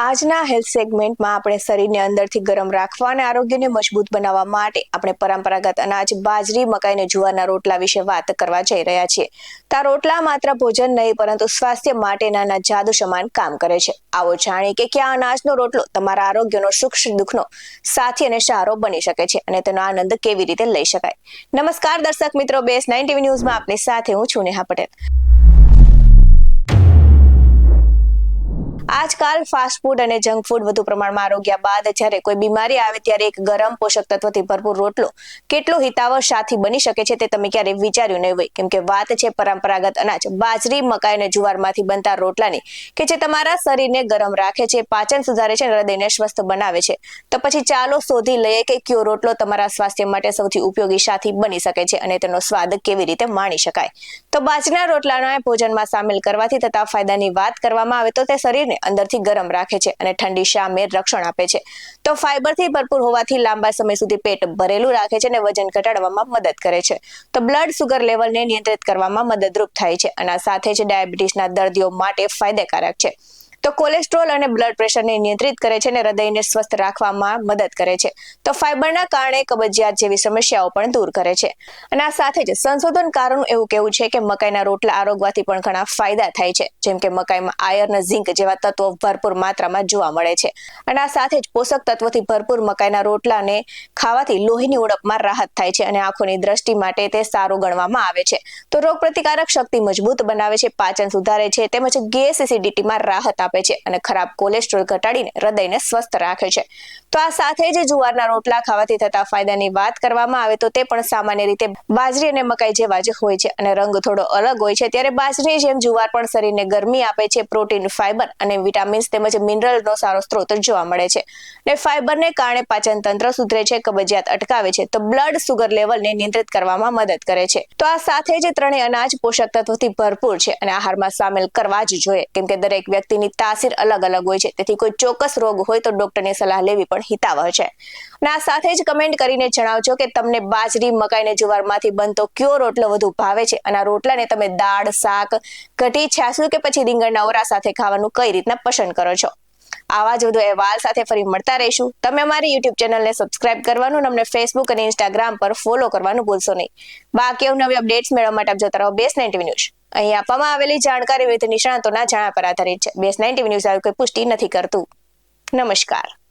આજના હેલ્થ સેગમેન્ટમાં આપણે શરીરને અંદરથી ગરમ રાખવા અને આરોગ્યને મજબૂત બનાવવા માટે આપણે પરંપરાગત અનાજ, બાજરી મકાઈ અને જુવારના રોટલા વિશે વાત કરવા જઈ રહ્યા છીએ. તો રોટલા માત્ર ભોજન નહીં, પરંતુ સ્વાસ્થ્ય માટેના જાદુ સમાન કામ કરે છે. આવો જાણીએ કે ક્યાં અનાજનો રોટલો તમારા આરોગ્યનો સુખ દુઃખનો સાથી અને સહારો બની શકે છે અને તેનો આનંદ કેવી રીતે લઈ શકાય? નમસ્કાર દર્શક મિત્રો, બેસ નાઇન ટીવી ન્યૂઝમાં આપની સાથે હું છું નેહા પટેલ. આજકાલ ફાસ્ટ ફૂડ અને જંક ફૂડ વધુ પ્રમાણમાં આરોગ્યા બાદ જ્યારે કોઈ બીમારી આવે ત્યારે એક ગરમ પોષક તત્વથી ભરપૂર રોટલો કેટલો હિતાવહ સાથી બની શકે છે તે તમે ક્યારેય વિચાર્યું નહીં હોય. કેમ વાત છે પરંપરાગત અનાજ, બાજરી, મકાઈ અને જુવારમાંથી બનતા રોટલાની કે જે તમારા શરીરને ગરમ રાખે છે, પાચન સુધારે છે હૃદયને સ્વસ્થ બનાવે છે. તો પછી ચાલો શોધી લઈએ કે કયો રોટલો તમારા સ્વાસ્થ્ય માટે સૌથી ઉપયોગી સાથી બની શકે છે અને તેનો સ્વાદ કેવી રીતે માણી શકાય. તો બાજરીના રોટલાના ભોજનમાં સામેલ કરવાથી થતા ફાયદાની વાત કરવામાં આવે તો તે શરીરને અંદરથી ગરમ રાખે છે અને ઠંડી સામે રક્ષણ આપે છે. તો ફાઈબરથી ભરપૂર હોવાથી લાંબા સમય સુધી પેટ ભરેલું રાખે છે અને વજન ઘટાડવામાં મદદ કરે છે. તો બ્લડ સુગર લેવલને નિયંત્રિત કરવામાં મદદરૂપ થાય છે અને સાથે જ ડાયાબિટીસના દર્દીઓ માટે ફાયદાકારક છે. તો કોલેસ્ટ્રોલ અને બ્લડ પ્રેશરને નિયંત્રિત કરે છે અને હૃદયને સ્વસ્થ રાખવામાં મદદ કરે છે. તો ફાઇબરના કારણે કબજિયાત જેવી સમસ્યાઓ પણ દૂર કરે છે. અને આ સાથે જ સંશોધનકારોનું એવું કહેવું છે કે મકાઈના રોટલા આરોગવાથી પણ ઘણા ફાયદા થાય છે. જેમ કે મકાઈમાં આયર્ન, ઝીંક જેવા તત્વો ભરપૂર માત્રામાં જોવા મળે છે. અને આ સાથે જ પોષક તત્વોથી ભરપૂર મકાઈના રોટલાને ખાવાથી લોહીની ઓળખમાં રાહત થાય છે અને આંખોની દ્રષ્ટિ માટે તે સારું ગણવામાં આવે છે. તો રોગ પ્રતિકારક શક્તિ મજબૂત બનાવે છે, પાચન સુધારે છે, તેમજ ગેસ એસિડિટીમાં રાહત આપે છે અને ખરાબ કોલેસ્ટ્રોલ ઘટાડીને હૃદયને સ્વસ્થ રાખે છે. તો આ સાથે જ જુવારના રોટલા ખાવાથી થતા ફાયદાની વાત કરવામાં આવે તો તે પણ સામાન્ય રીતે બાજરી અને મકાઈ જેવા જ હોય છે અને રંગ થોડો અલગ હોય છે. ત્યારે બાજરી જેમ જુવાર પણ શરીરને ગરમી આપે છે, પ્રોટીન, ફાઈબર અને વિટામિન્સ તેમજ મિનરલનો સારો સ્ત્રોત જોવા મળે છે. ને ફાઈબરને કારણે પાચન તંત્ર સુધરે છે, કબજિયાત અટકાવે છે, તો બ્લડ સુગર લેવલને નિયંત્રિત કરવામાં મદદ કરે છે. તો આ સાથે જ ત્રણેય અનાજ પોષક તત્વોથી ભરપૂર છે અને આહારમાં સામેલ કરવા જ જોઈએ. કેમ કે દરેક વ્યક્તિની તાસીર અલગ અલગ હોય છે. તેથી કોઈ ચોક્કસ રોગ હોય તો ડોક્ટરની સલાહ લેવી પણ હિતાવહ છે. અને આ સાથે જ કમેન્ટ કરીને જણાવજો કે તમને બાજરી મકાઈને જુવારમાંથી બનતો કયો રોટલો વધુ ભાવે છે? અને આ રોટલાને તમે દાળ, શાક કઢી છાસુ કે પછી રીંગણના ઓરા સાથે ખાવાનું કઈ રીતના પસંદ કરો છો? આવા જ વધુ અહેવાલ સાથે ફરી મળતા રહીશું. તમે અમારી યુટ્યુબ ચેનલને સબસ્ક્રાઇબ કરવાનું અમને ફેસબુક અને ઇન્સ્ટાગ્રામ પર ફોલો કરવાનું ભૂલશો નહીં. બાકી નવી અપડેટ્સ મેળવવા માટે આપ જોતા રહો બેસ્ટ નાઇન્ટી ન્યૂઝ. અહીં આપવામાં આવેલી જાણકારી વિવિધ નિષ્ણાતોના જાણા પર આધારિત છે. બેસ નાઇન ટીવી ન્યૂઝ આયોગ પુષ્ટિ નથી કરતું. નમસ્કાર.